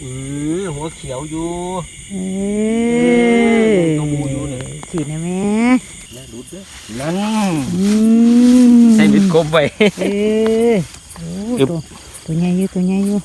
เออหัวเขียวอยู่เออตัวหมูอยู่เนี่ยสีนะแม่อย่าหลุดเด้อนั่นอืมใส่บิดกบไว้เออโอ้อึ๊บตัวตัวใหญ่อยู่ตัวใหญ่อยู่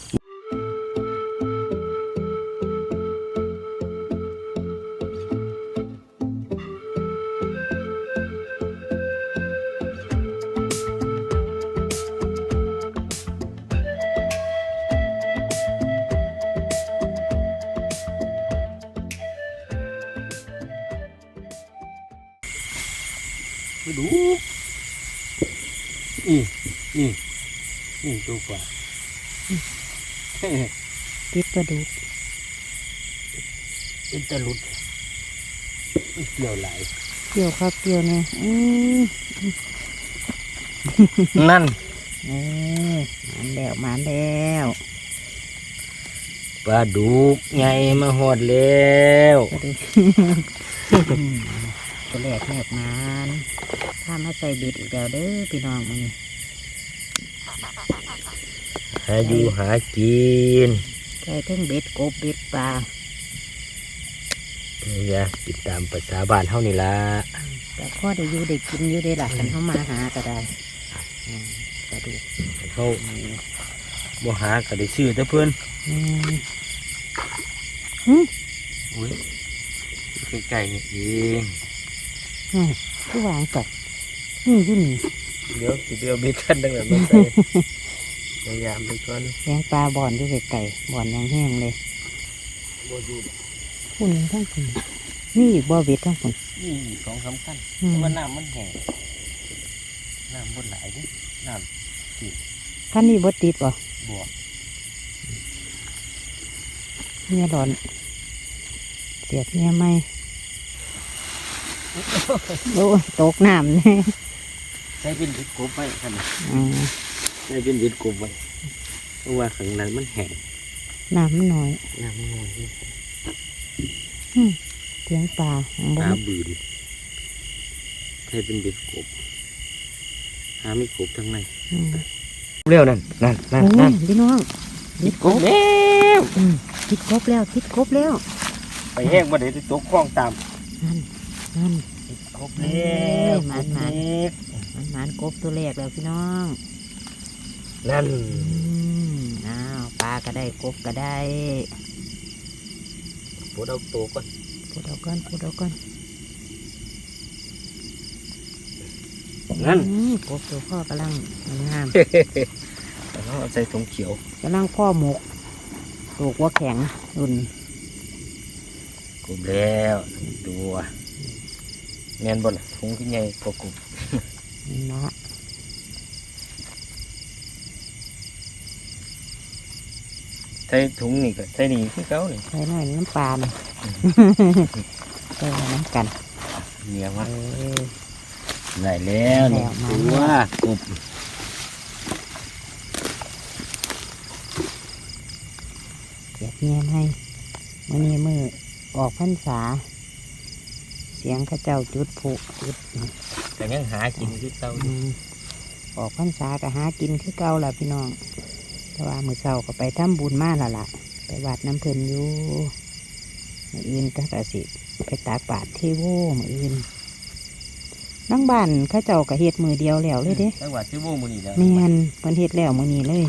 ไปดูนี่นี่นี่ตัวกว่าเฮ้ยติดปลาดุกเป็นตะลุดเกี่ยวไหลายเกี่ยวครับเกี่ยวเนี่ยอืมนั่นเออมานแล้วมานแล้วปลาดุกใหญ่มาหอดแล้ว ปลาดุกอืมตัวแรกแรกมานถ้ามาใส่เบ็ดอีกแล้วเด้อพี่น้องมันนี่หาอยู่หากินใส่ทั้งเบ็ดกบเบ็ดปลาอย่ากินตามภาษาบ้านเฮานี่ล่ะแต่พ่อได้อยู่ได้กินอยู่ได้หลักกันเข้ามาหาก็ได้อืมปลาดุกเฮาบ่หาก็ได้ซื้อแต่เพิ่นอืมอุ้ยใกล้ๆนี่เอง อืมผู้วางสัตว์นี่อยู่นี่เดี๋ยวสิเดียวมีท่านตั้งแต่มาใส่พยายามไปก่อนเลี้ยงปลาบ่อนอยู่ไก่บ่อนยังแห้งเลยบ่อยู่คุณทั้งคุณนี่อีกบ่อเบ็ดทั้งคุณนี่ของสำคัญอืมเพราะว่าน้ำมันแห้งน้ำบนหลายเด้น้ขั้นนี้บ่ติดบ่ำบวกเนี่ยร้อนเสียบเนี่ยไหม โอ้ยตกน้ำเนี่ยใช้เป็นวิดกบไว้ท่านน่ะอืมใช้เป็นวิดกบไว้เพราะว่าข้างในมันแห้งน้ำมันน้อยน้ำมันน้อยนี่เลี้ยงปลาของปบ่ลาบืนใช้เป็นวิดกบหาไม่กบทั้งในอืมเร็วนั่นนั่นนั่นโอ้นั่ยนพี่น้องติดกบแล้วอืมติดกบแล้วติดกบแล้วไปแห้งบ่ได้ตกคลองตาม นั่นนั่นกบแล้วเอ้ยมันมันกบเล็กมันหมานกบตัวแรกแล้วพี่น้อง นั่นอืมอ้าวปลาก็ได้กบก็ได้ปวดเอาตัวก่อนพูดเอาก่อนพูดเอาก่อนนั่นอืมกบตัวพ่อกำลังงามแล้วเอาใส่ถุงเขียวกำลังพ่อหมกลูกว่าแข็งรุ่นกบแล้วตัว แมนบอลถุงที่ใหญ่กว่ากบนี่ละใส่ถุงนี่ก็ใส่นี่คือเก่านี่ใส่หน่อยน้ำปลาหน่อยใส่น้ำกันเหนียวเอมาอได้แล้วนี่แล้วมา ตัวกบเสียบเงียนให้มื่อนี้มือออกพรรษาเสียงเข้าเจ้าจุดผุจุดแต่ยังหากินคือเก่าออืยู่มออกพรรษาก็หากินคือเก่าล่ะพี่น้อง แต่ว่ามือเช้าก็ไปทำบุญมาและล่ะ ไปวัดน้ำเพลินอยู่มืออื่นก็กสิ ไปตากบาตรเทโวมืออื่นนั่งบ้านเข้าเจ้าก็เฮ็ดมือเดียวแล้วเลยเด้จังหวัดที่วูมันนี่แล้วแม่นเพิ่นเฮ็ดแล้วมื้อนี้เลย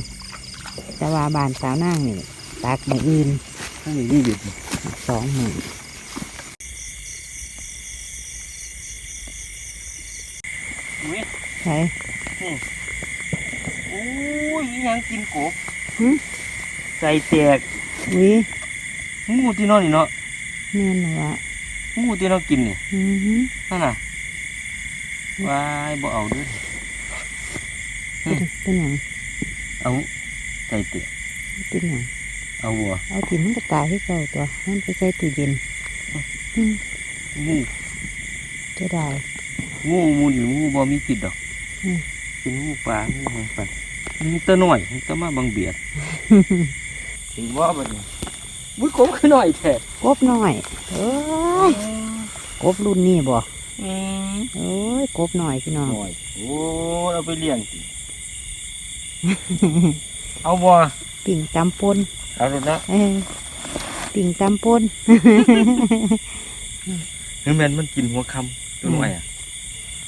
แต่ว่าบ้านสาวนางนี่ตากมื้ออื่นทั้งนี้นี่หยุดสองมื้อ อุ้ยใช่โอ้ยอีหยังกินกบหึใส่แตกอุ้ยงูที่นอนนี่เนาะแม่นว่างูที่เรากินนี่อือหือนั่นน่ะวายบ่เอาเด้วยเป็นหยังเอาใส่แตกเป็นหยังเอาวัวเอาถิ่นมันก็ตายให้เก่าตัวมันไปใส่ตู้เย็นอืมงูจะได้ งูมูนี่งูบ่มีพิษดอกอืมเป็นงูปลางูหางปลามีแตัวน้อยมันก็มาบังเบียดถึงว่าบัดนี้บุ้ยกบคือน้อยแท้กบน้อยเอ้ยกบรุ่นนี้บ่อืมเอ้ยกบน้อยพี่น้องน้อยโอ้ยเอาไปเลี้ยงสิเอาบ่ปิ่งตำปนฮเอาลูกเนาะเออปิ่งตำปนเฮ้ยแม่นมันกินหัวคำตัวน้อยอะ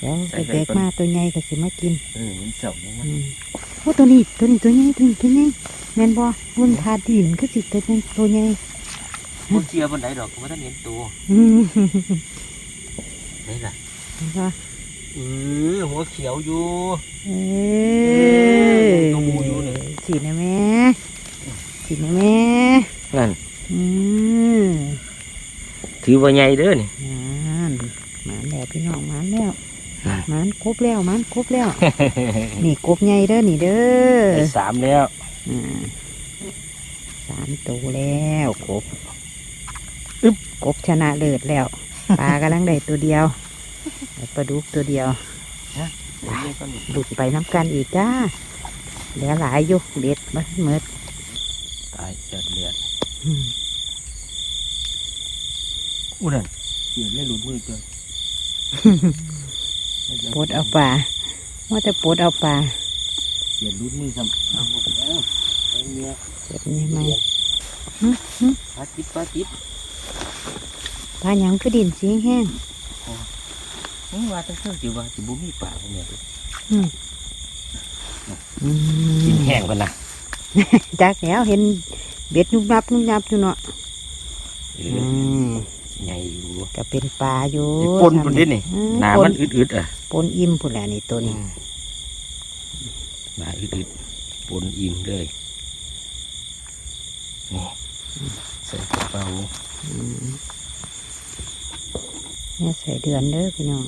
เดี๋ยวใส่ไปเด็กก่อนๆมาตัวใหญ่ก็สิมากินเออมันเจ้าเนี่ยมันอืมโอ้ตัวนี้ตัวนี้ตัวใหญ่ตัวนี้ตัวใหญ่แม่นบ่บนทาดินก็สิตัวใหญ่ตัวใหญ่บ่เชียร์บนไหนดอกก็บ่ทันเห็นตัวอืมนี่ล่ะเห็นบ่เออหัวเขียวอยู่เอออตัวหมูอยู่นี่สีนะแม่สีนะแม่นั่นอืมถือว่าใหญ่เด้อนี่นั่นหมานแล้วพี่น้องหมานแล้วนั่นห มานครบแล้วหมานครบแล้ว นี่กบใหญ่เด้อนี่เด้อได้สามแล้วอ่าสามตัวแล้วกบอึ๊บกบชนะเลิศแล้วปลากำลังได้ตัวเดียวแล้วปลาดุกตัวเดียวเดี๋ยวนี้ก็นี่หลุดไปน้ำกันอีกจ้าเหลือหลายอยู่เบ็ดมาเมิดตายเลือดเลือดอืมอู้นั่นเขียนเลยหลุดมือเกิน ปลดเอาปลาว่าจะปลดเอาปลาเขียนหลุดมือซ้ำเอาหมดแล้วไอ้เนี่ยเสร็จนี่ไหมปลาติดปลาติดปลาหยังคือดินสีแห้งนี่ว่าตั้งแต่จิว่าจิบุมีปลาพวกเนี้ยอืมกินแห้งกันนะจากแล้วเห็นเบ็ดยุบยับยุบยับอยู่เนาะเออือมใหญ่อยู่ ก็เป็นปลาอยู่นี่ปนพุ่นเด้นี่อืมหนาปมันอึดๆอะปนอิ่มพุ่นแหละนี่ตัวนี้หนาอึดๆปนอิ่มเลยนี่ใส่กระเป๋าอืมเนี่ยใส่เดือนเด้อพี่น้อง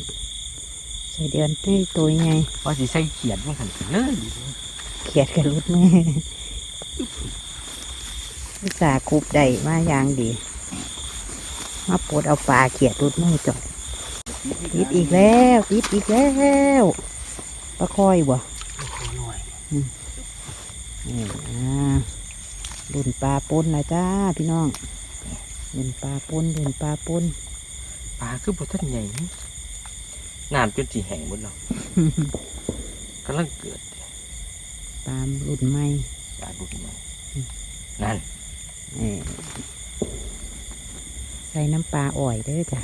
ใส่เดือนนี่ตัวใหญ่ว่าสิใส่เขียดมันขันเลยเขียดกันรุดมืออุตส่าห์คุบได้มาอย่างดี มาปลดเอาปลาเขียดรุดมือจอดติดอีกแล้วติดอีกแล้วปลาคอยบ่นี่อ่ารุ่นปลาปนนะจ้าพี่น้องรุ่นปลาปนรุ่นปลาปนปลาคือบ่ทันใหญ่นี่น้ำจนสีแห้งหมดแล้วกำลังเกิดปลารุ่นใหม่ปลาดุกมานั่นเอ่อ ใส่น้ำปลาอ่อยเด้อจ้ะ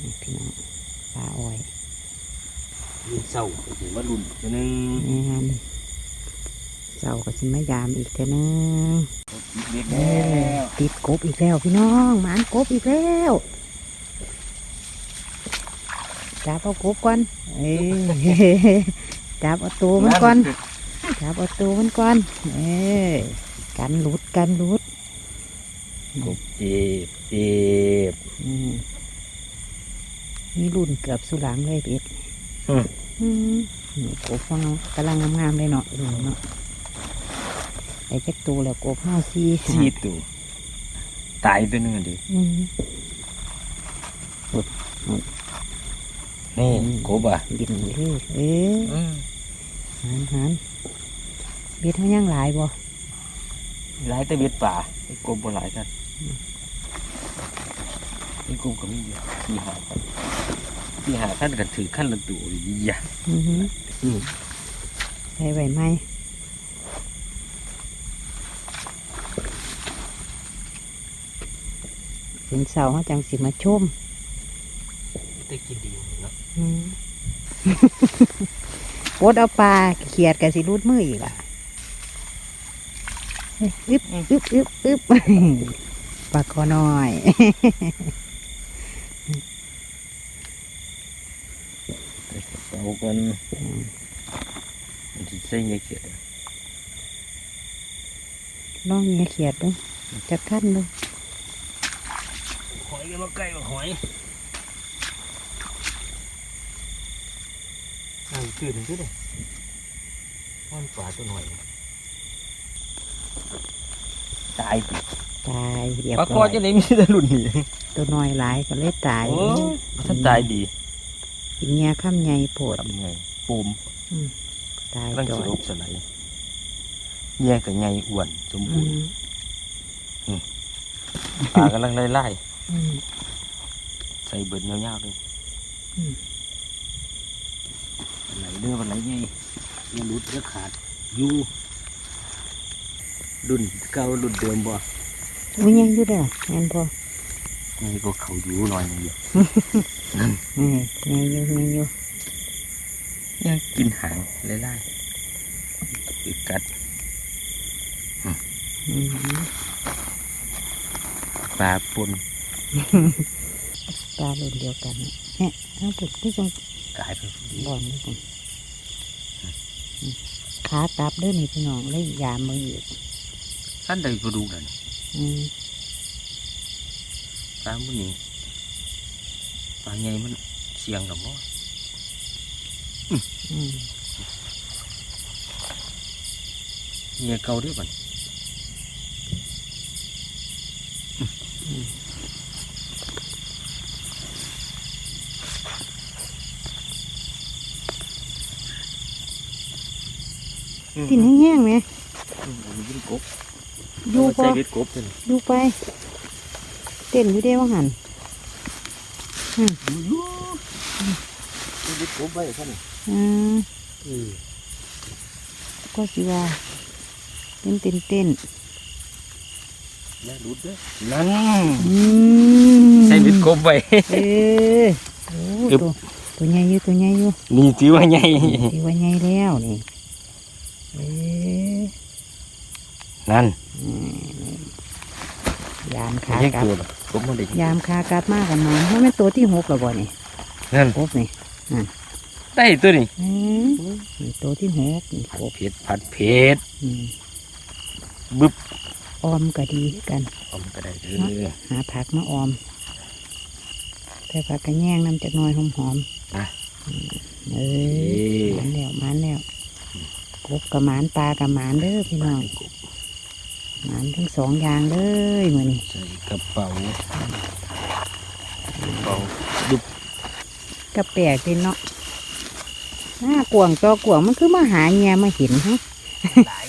นี่พี่น้องปลาอ่อยรุ่นเศร้าก็ถือว่ารุ่นตัวหนึงแม่นเจ้าก็สิมายามอีกเท่านึงเล็กเอแล้อวติดกบอีกแล้วพี่น้องหมานกบอีกแล้วจับเอากบก่อนเอ้ยจับเอาตัวมันก่อนจับเอาตัวมันก่อนเอ้ยกันหลุดกันหลุด กบเจ็บเจ็บอืมนี่รุ่นเกือบสุหลังเลยพี่อืมอืมนี่กบฟังกำลังงามๆเลยเนาะรุ่นเนาะไอ้จักตูแล้วกบห้าซีหาสี่ตัวตายตัวหนึงอะดิอืม นี่อืม กบอะดินเลยเอ้ยอืมหันหันเบ็ดเขายังหลายบ่หลายแต่เบ็ดป่าไอ้กบบ่หลายกัน ไอ้กบก็มีอยู่ที่หากันที่หาขั้นกันถือขั้นละตัวอีหยะอือหืออืมใส่ไว้ไหมถึงเสาเขาจังสิมาชมได้กินดีเนาะอืมปดเอาปลาเขียดกับสิรูดมืออีกล่ะเอ้ยอึบอึบอึบอึบ ปลาคอน้อย เอากันมันจะใส่เงี้ยเขียดลองเงี้ยเขียดดูจักขั้นดูหอยกันมาใกล้กับหอยนั่งตื่นขึ้นเลยมันปลาตัวหน่อยตาย ติตายเรียบปลาคร้ออยจะไหนมีแต่รุ่นนี้ตัวน้อยหลายก็เลยตายโอ้ถ้าตายดีกินเงี้ยข้ามใหญ่โผดทำไงปูมตายร่างจ่อสิยลบสไลด์แย่กับไงอ้วนสมอืบูรณ์มปลากำลังไล่ไล่อืม ๆใส่เบิดยาวๆเลยอืมไหลเด้อวันไหลไงอย่าหลุดอย่าขาดอยู่รุ่นเก่ารุ่นเดิมบ่ อุ้ยยังอยู่เด้อแม่นพอนี่ก็เขาอยู่หน่อยนึงอยู่อืมยังอยู่ยังอยู่ยังกินหางไล่ๆอีกกัดอืมปลาปนปลารุ่นเดียวกันน่ะเนี่ยเอาปุดที่ตรงกลายไปบ่อนนี่ผมขากลับเด้อนี่พี่น้องเลยยามมืออีกท่านใดก็ดูนั่น อืมปลามันนี่ปลาใหญ่มันเสียงกับบ่อืมเมียเก่าเด้วยบัดกินแห้งๆไหมอืมอันนี้เป็นกบ อยู่เอาพอใส่เบ็ดกบเลยอยู่ไป เต้นอยู่เด้ว่าหันอยู่ใส่เบ็ดกบไว้ท่านอืมเออก็สิว่าเต้นเต้นเต้นอย่าหลุดเด้อนั่นอืมใส่เบ็ดกบไว้เออโอ้อึบตัวตัวใหญ่อยู่ตัวใหญ่อยู่นี่ถือว่าใหญ่ถือว่าใหญ่แล้วนี่เออ นั่นอืมยามขายังกลับตัวดอกกบมันได้ยามขากลับมากกันมาเพราะมันตัวที่หกแล้วบ่นี่นั่นครบนี่ได้ตัวนี้อืมนี่ตัวที่หกนี่ครบเผ็ดผัดเผ็ดอืมบึบออมก็ดีคือกันอมก็ได้เด้อหาผักมาออมแต่ผักกระแยงน้ำจากหน้อยหอมๆอะอืมเอเอ้อมันแล้วมันแล้วกบกับหมานปลากับหมานเด้อพี่น้อง หมานทั้งสองอย่างเลยมือนี่ใส่กระเป๋ากระเป๋าดุบกระแปลกเลยเนาะหน้ากวางจอกวางมันคือมาหาเงียมาเห็นฮะหลาย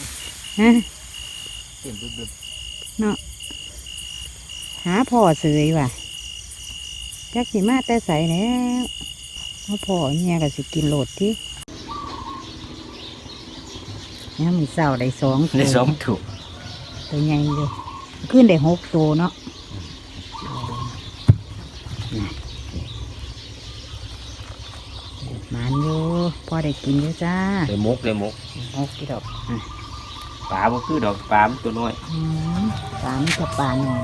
ฮะเต็มบึบหาพ่อเสยว่ะจักสิมาแต่ใสแล้วเอาพ่อเงียก็สิกินโหลดที่เนี่ยมีเศร้าได้สองๆได้สองถุง ตัวใหญ่เลยขึ้นได้หกตัวเนาะหมันอยู่พอได้กินอยู่จ้าได้มกได้มกหกกี่ดอกอะปลาบ่คือดอกปลามันตัวน้อยอืมปลาไม่จะปลาหน่อย